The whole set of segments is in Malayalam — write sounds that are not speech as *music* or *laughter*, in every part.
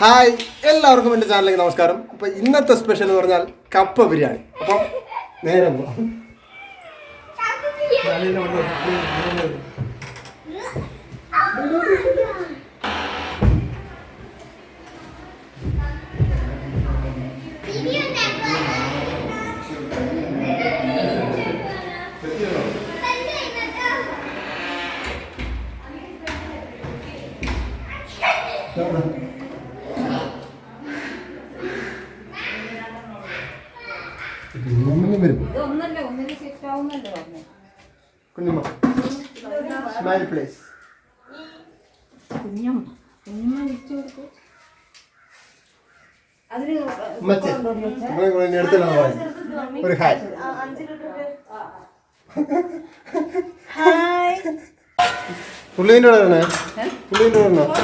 ഹായ് എല്ലാവർക്കും എന്റെ ചാനലിലേക്ക് നമസ്കാരം. അപ്പോൾ ഇന്നത്തെ സ്പെഷ്യൽ എന്ന് പറഞ്ഞാൽ കപ്പ ബിരിയാണി. അപ്പം നേരെ Thank ഇങ്ങനെ വരും ഒന്നല്ലേ ഒന്നിന് സെറ്റ് ആവുന്നല്ലേ കുഞ്ഞമ്മ. സ്മൈൽ പ്ലേസ് കുഞ്ഞമ്മ. കുഞ്ഞമ്മ വിളിച്ചു കൊടുത്തു അതിന് ഉമ്മച്ചി. നമ്മളെ കൂടെ ഇനി അടുത്തല്ല പറയുന്നത് ഒരു ഹായ്. പുള്ളീന്റെ കൂടെ പുള്ളീന്റെ കൂടെ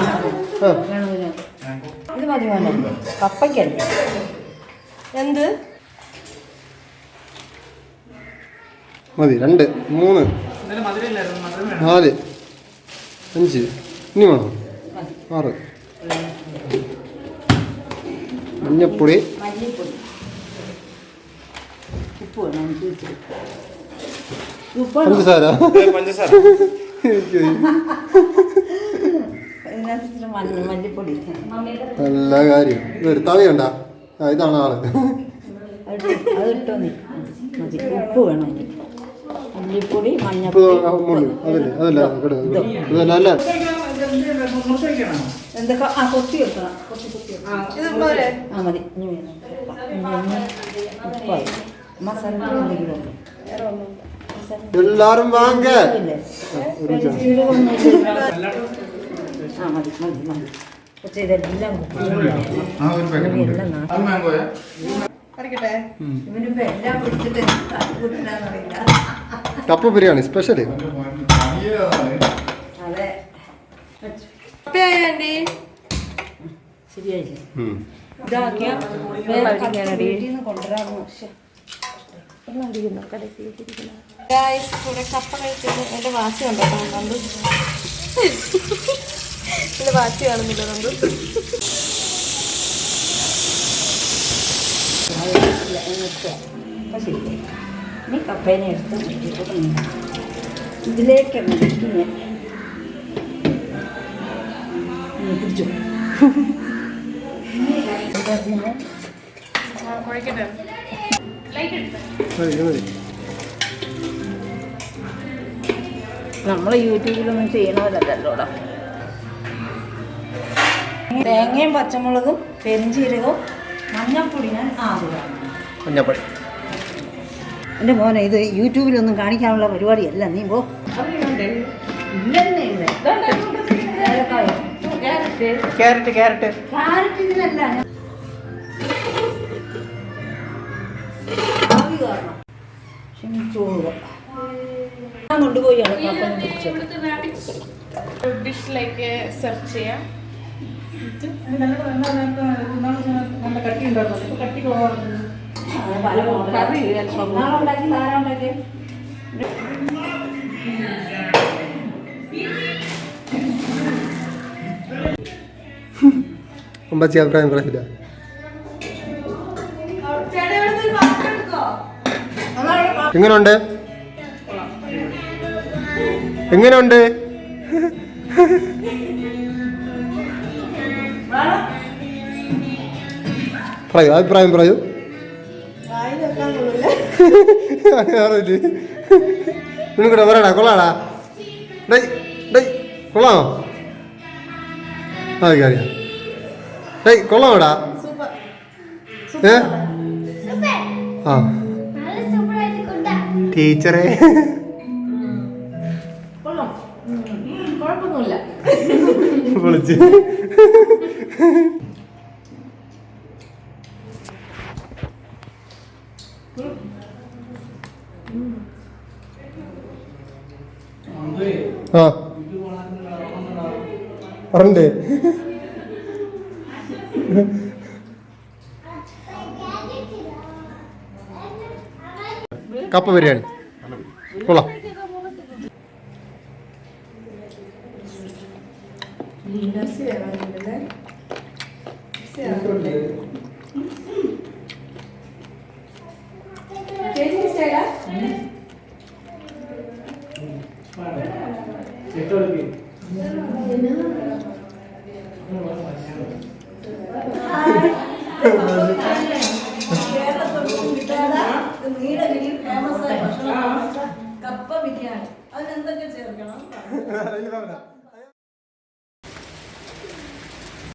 ഇത് മതി കപ്പയ്ക്കല്ലേ? എന്ത്? മതി. രണ്ട് മൂന്ന് നാല് അഞ്ച്. ഇനി വേണോ? ആറ്. മഞ്ഞപ്പൊടി. പഞ്ചസാര. പഞ്ചസാര നല്ല കാര്യം. ഇതൊരു തവി ഉണ്ടാ ഇതാണ് ആൾ. ഉപ്പ് വേണം മല്ലിപ്പൊടി മഞ്ഞപ്പൊടി ആ മുള്ളു അതല്ലേ അതല്ല കേട്ടോ അല്ല? എന്തൊക്കെ? ആ കൊത്തി വെക്കണം കൊത്തി കൊത്തി ആ മതി. ഇനി വേണം. ഉപ്പായി മസാല എന്തെങ്കിലും എല്ലാരും വാങ്ങ. ഇവനിപ്പോ എല്ലാം പിടിച്ചിട്ട് കൂട്ടില്ലാന്നറിയില്ല കപ്പ ബിരിയാണി സ്പെഷ്യൽ കപ്പ കണ്ടോ. കാണുന്നില്ല ശരിയായി. നീ കപ്പേനെ എടുത്ത് നീ. ഇതിലേക്ക് മുടിക്കുന്ന പിടിച്ചു. ഇതതിന് നമ്മൾ യൂട്യൂബിലൊന്നും ചെയ്യണമല്ലല്ലോടാ തേങ്ങയും പച്ചമുളകും പെരിഞ്ചീരകവും മഞ്ഞൾപ്പൊടി ഞാൻ ആദ്യം മഞ്ഞപ്പൊടി എന്റെ മോനെ ഇത് യൂട്യൂബിലൊന്നും കാണിക്കാനുള്ള പരിപാടിയല്ല നീ പോ ക്യാരറ്റ് ക്യാരറ്റ് ക്യാരറ്റ് കാരണം. ക്ഷമിച്ചോളുക. ഞാൻ കൊണ്ടുപോയി കട്ടി പിടിച്ചത് ഡിഷിലേക്ക് സെർച്ച് ചെയ്യാം കറി നാളെ ഉണ്ടാക്കി താരം ഉണ്ടാക്കി അമ്പച്ചി അഭിപ്രായം പറയില്ല എങ്ങനെയുണ്ട് എങ്ങനെയുണ്ട് പറയൂ അഭിപ്രായം പറയൂ. *laughs* നിനക്കൂടെ പറയടാ കൊള്ളാടാ. ഡൈ ഡൈ കൊള്ളാമോ? അതൊക്കെ അറിയാം ഡൈ കൊള്ളാമോടാ? ഏ? ആ. ടീച്ചറെ. *laughs* ആ. പറഞ്ഞേ കപ്പ ബിരിയാണി. കൊള്ളാം. No se ¿verdad? Se ¿Qué